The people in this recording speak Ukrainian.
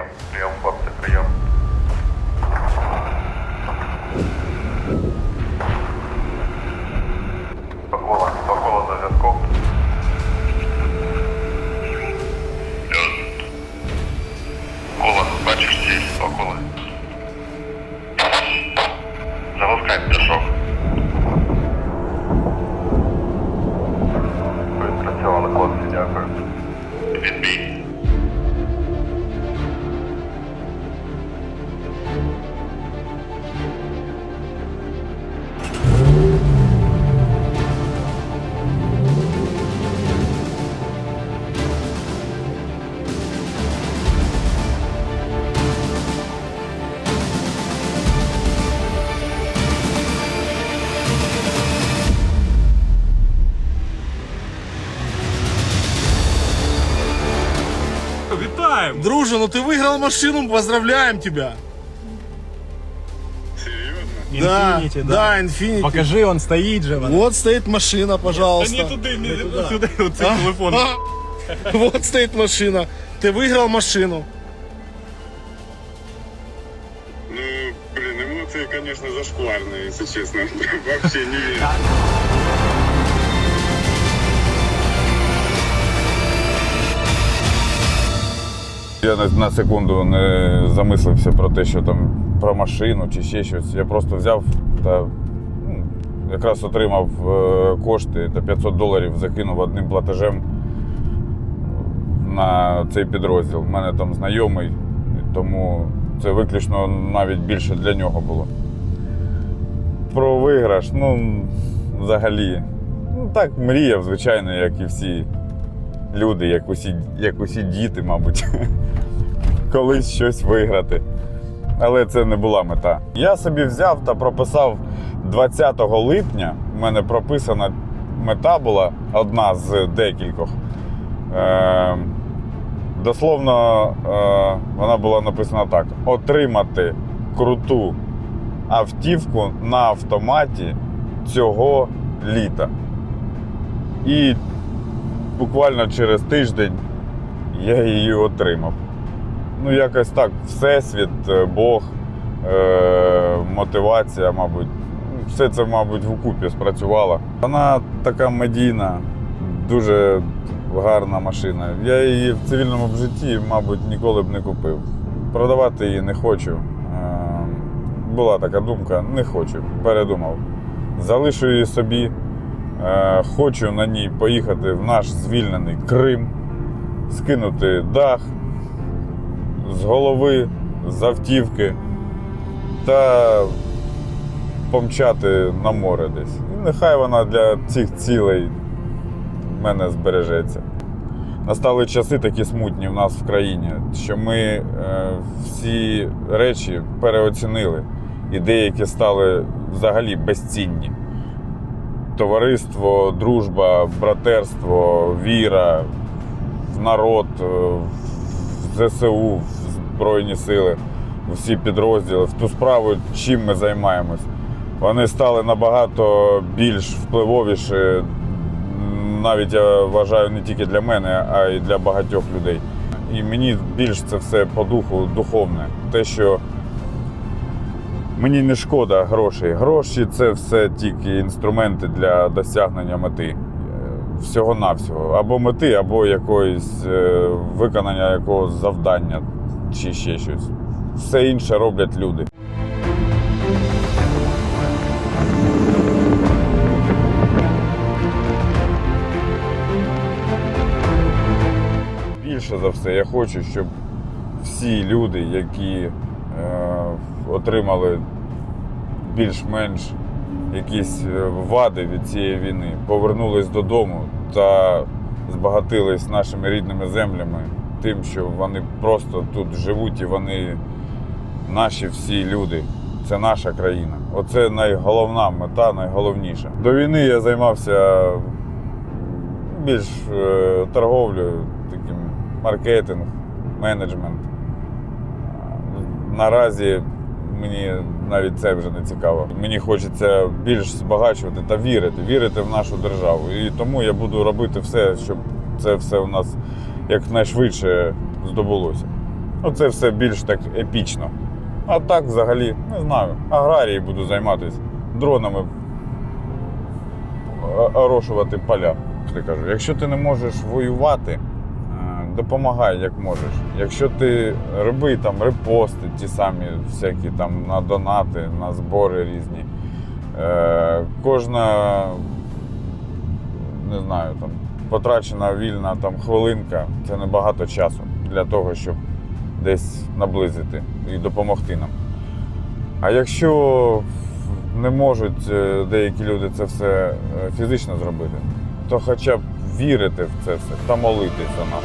León, León por Вітаємо! Друже, ну ты выиграл машину, поздравляем тебя. Infinity, да, да, Infinity. Покажи, он стоїть же. вона. Вот стоит машина, пожалуйста. Та не туди, не туди, оцей А? телефон. А? Вот стоит машина. Ты выиграл машину. Ну, блин, эмоции, конечно, зашкварные, если честно. Вообще не верю. Я на, секунду не замислився про те, що там про машину чи ще щось. Я просто взяв та ну, якраз отримав е, кошти та 500 доларів закинув одним платежем на цей підрозділ. У мене там знайомий, тому це виключно навіть більше для нього було. Про виграш, ну, взагалі, ну так мріяв, звичайно, як і всі люди, як усі, як усі діти, мабуть колись щось виграти. Але це не була мета. Я собі взяв та прописав 20 липня. У мене прописана мета була одна з декількох. Е, дословно е, вона була написана так: отримати круту автівку на автоматі цього літа. І буквально через тиждень я її отримав. Ну, якось так, Всесвіт, е, Бог, е- мотивація, мабуть. Все це, мабуть, вкупі спрацювало. Вона така медійна, дуже гарна машина. Я її в цивільному б житті, мабуть, ніколи б не купив. Продавати її не хочу. Е- була така думка, не хочу, передумав. Залишу її собі. Е- хочу на ній поїхати в наш звільнений Крим, скинути дах з голови, з автівки та помчати на море десь. І нехай вона для цих цілей в мене збережеться. Настали часи такі смутні в нас в країні, що ми е, всі речі переоцінили, і деякі стали взагалі безцінні. Товариство, дружба, братерство, віра в народ, е, в ЗСУ, в Збройні сили, в усі підрозділи, в ту справу, чим ми займаємось. Вони стали набагато більш впливовіші, навіть я вважаю не тільки для мене, а й для багатьох людей. І мені більш це все по духу духовне. Те, що мені не шкода грошей. Гроші це все тільки інструменти для досягнення мети. Е, Всього-навсього. Або мети, або якоїсь е, виконання якогось завдання чи ще щось. Все інше роблять люди. Більше за все, я хочу, щоб всі люди, які е, отримали більш-менш якісь е, вади від цієї війни, повернулись додому та збагатились нашими рідними землями, тим, що вони просто тут живуть і вони наші всі люди. Це наша країна. Оце найголовна мета, найголовніша. До війни я займався більш е, торговлею, таким маркетинг, менеджмент. Наразі мені навіть це вже не цікаво. Мені хочеться більш збагачувати та вірити, вірити в нашу державу. І тому я буду робити все, щоб це все у нас якнайшвидше здобулося. Оце все більш так епічно. А так взагалі, не знаю, аграрії буду займатися дронами орошувати поля. Ти кажу, якщо ти не можеш воювати, допомагай як можеш. Якщо ти роби там репости, ті самі всякі там на донати, на збори різні. Е, кожна, не знаю, там потрачена вільна там хвилинка це небагато часу для того, щоб десь наблизити і допомогти нам. А якщо не можуть е, деякі люди це все е, фізично зробити, то хоча б вірити в це все та молитись за нас.